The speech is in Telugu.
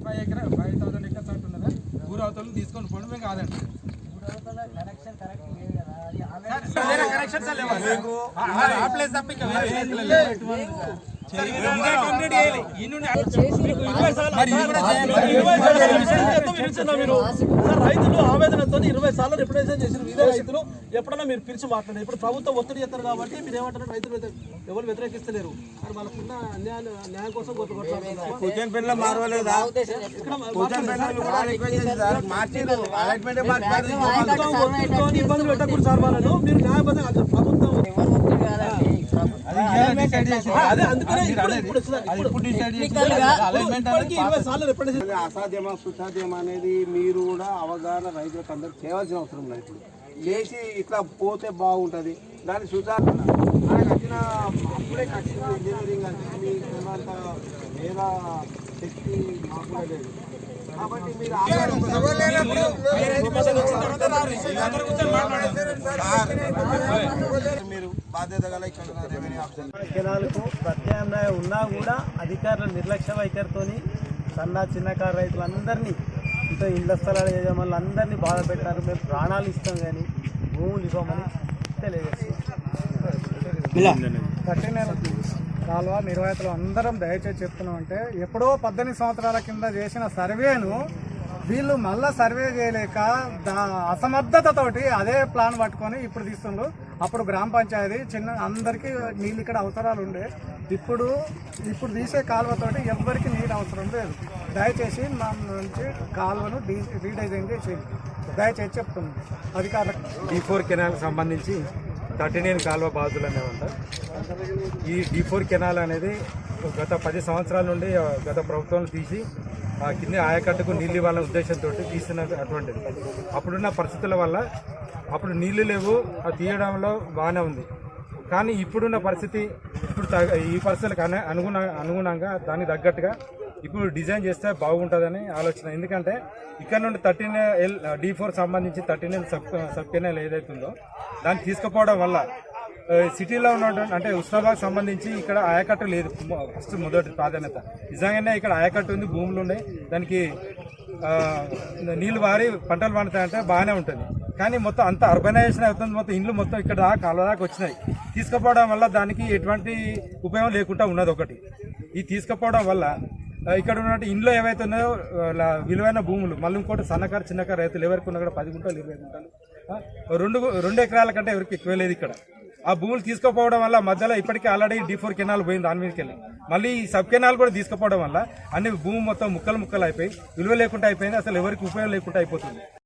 ఫైవ్ ఎకరా ఫైవ్ థౌసండ్ ఎకర్స్ అంటున్నదా ఊరు అవతలను తీసుకొని పోవడం మేము కాదండి. కనెక్షన్స్ లేవు? ఆ ప్లేస్ తప్ప ఇంకా రైతులు ఆవేదనతో ఇరవై సార్లు రిప్రజెంట్ చేసిన ఇదే రైతులు. ఎప్పుడైనా మీరు పిలిచి మాట్లాడారు ఇప్పుడు ప్రభుత్వం ఒత్తిడి చేస్తారు కాబట్టి మీరు ఏమంటారు రైతులు ఎవరు వ్యతిరేకిస్తలేరు. మరి వాళ్ళకున్న న్యాయం న్యాయం కోసం ఇబ్బంది పెట్టకూడదు సార్ వాళ్ళను. మీరు న్యాయబద్ధంగా ప్రభుత్వం అసాధ్యమా సుసాధ్యమా అనేది మీరు కూడా అవగాహన రైతులకు అందరూ చేయవలసిన అవసరం లేదు ఇప్పుడు చేసి ఇట్లా పోతే బాగుంటుంది దాని సుధారణ మనకు వచ్చిన అప్పుడే కట్టిన ఇంజనీరింగ్ అంటే మీకు ఉన్నంత వేద శక్తి మాకు కూడా లేదు కాబట్టి మీరు మీరు బాధ్యత గల కెనాలకు ప్రత్యామ్నాయం ఉన్నా కూడా అధికారుల నిర్లక్ష్య వైఖరితోని సన్న చిన్నకారు రైతులందరినీ ఇంత ఇళ్ళ స్థలాలు యజమానులు అందరినీ బాధ పెట్టారు. మేము ప్రాణాలు ఇస్తాం కానీ భూములు ఇవ్వమని తెలియజేస్తున్నాం. కట్టిన కాలువ నిర్వాహితులు అందరం దయచేసి చెప్తున్నాం అంటే ఎప్పుడో పద్దెనిమిది సంవత్సరాల కింద చేసిన సర్వేను వీళ్ళు మళ్ళా సర్వే చేయలేక దా అసమర్థతతోటి అదే ప్లాన్ పట్టుకొని ఇప్పుడు తీస్తుండ్రు. అప్పుడు గ్రామ పంచాయతీ చిన్న అందరికీ నీళ్ళు ఇక్కడ అవసరాలు ఉండే. ఇప్పుడు ఇప్పుడు తీసే కాలువతోటి ఎవ్వరికి నీరు అవసరం లేదు. దయచేసి మా నుంచి కాలువను డీ రీడైజింగ్ చేసి దయచేసి చెప్తున్నాం. అధికారులకు. డీ ఫోర్ కెనాల్ సంబంధించి థర్టీ నైన్ కాలువ బాధితులు అనేవంట ఈ డీ ఫోర్ కెనాల్ అనేది గత పది సంవత్సరాల నుండి గత ప్రభుత్వం తీసి కింద ఆయకట్టుకు నీళ్ళు ఇవ్వాలనే ఉద్దేశంతో తీసిన అటువంటిది. అప్పుడున్న పరిస్థితుల వల్ల అప్పుడు నీళ్ళు లేవు అది తీయడంలో బాగానే ఉంది. కానీ ఇప్పుడున్న పరిస్థితి ఇప్పుడు ఈ పరిస్థితులకు అనుగుణ అనుగుణంగా దానికి తగ్గట్టుగా ఇప్పుడు డిజైన్ చేస్తే బాగుంటుందని ఆలోచన. ఎందుకంటే ఇక్కడ నుండి థర్టీన్ ఎల్ డీ ఫోర్ సంబంధించి thirteen L sub sub canal ఏదైతుందో దాన్ని తీసుకుపోవడం వల్ల సిటీలో ఉన్నటువంటి అంటే ఉస్మాబాద్ సంబంధించి ఇక్కడ ఆయకట్టు లేదు. ఫస్ట్ మొదటి ప్రాధాన్యత. నిజంగానే ఇక్కడ ఆయకట్టు ఉంది భూములు ఉన్నాయి. దానికి నీళ్ళు నీళ్ళు వారి పంటలు పండుతాయంటే బాగానే ఉంటుంది. కానీ మొత్తం అంత అర్బనైజేషన్ అవుతుంది మొత్తం ఇండ్లు మొత్తం ఇక్కడ దాకా కాలువ దాకా వచ్చినాయి. తీసుకుపోవడం వల్ల దానికి ఎటువంటి ఉపయోగం లేకుండా ఉన్నది ఒకటి. ఈ తీసుకుపోవడం వల్ల ఇక్కడ ఉన్నట్టు ఇండ్లు ఏవైతే ఉన్నాయో విలువైన భూములు మళ్ళీ ఇంకోటి సన్నకారు చిన్నకారు రైతులు ఎవరికి ఉన్నా కూడా పది గుంటలు ఇరవై గుంటలు రెండు రెండు ఎకరాల కంటే ఎవరికి ఎక్కువ లేదు ఇక్కడ. ఆ భూములు తీసుకుపోవడం వల్ల మధ్యలో ఇప్పటికే ఆల్రెడీ డి ఫోర్ కెనాల్ పోయింది దాని మీదకి వెళ్ళి. మళ్ళీ ఈ సబ్ కెనాల్ కూడా తీసుకుపోవడం వల్ల అన్ని భూమి మొత్తం ముక్కలు ముక్కలు అయిపోయి విలువ లేకుండా అయిపోయింది అసలు ఎవరికి ఉపయోగం లేకుండా అయిపోతుంది.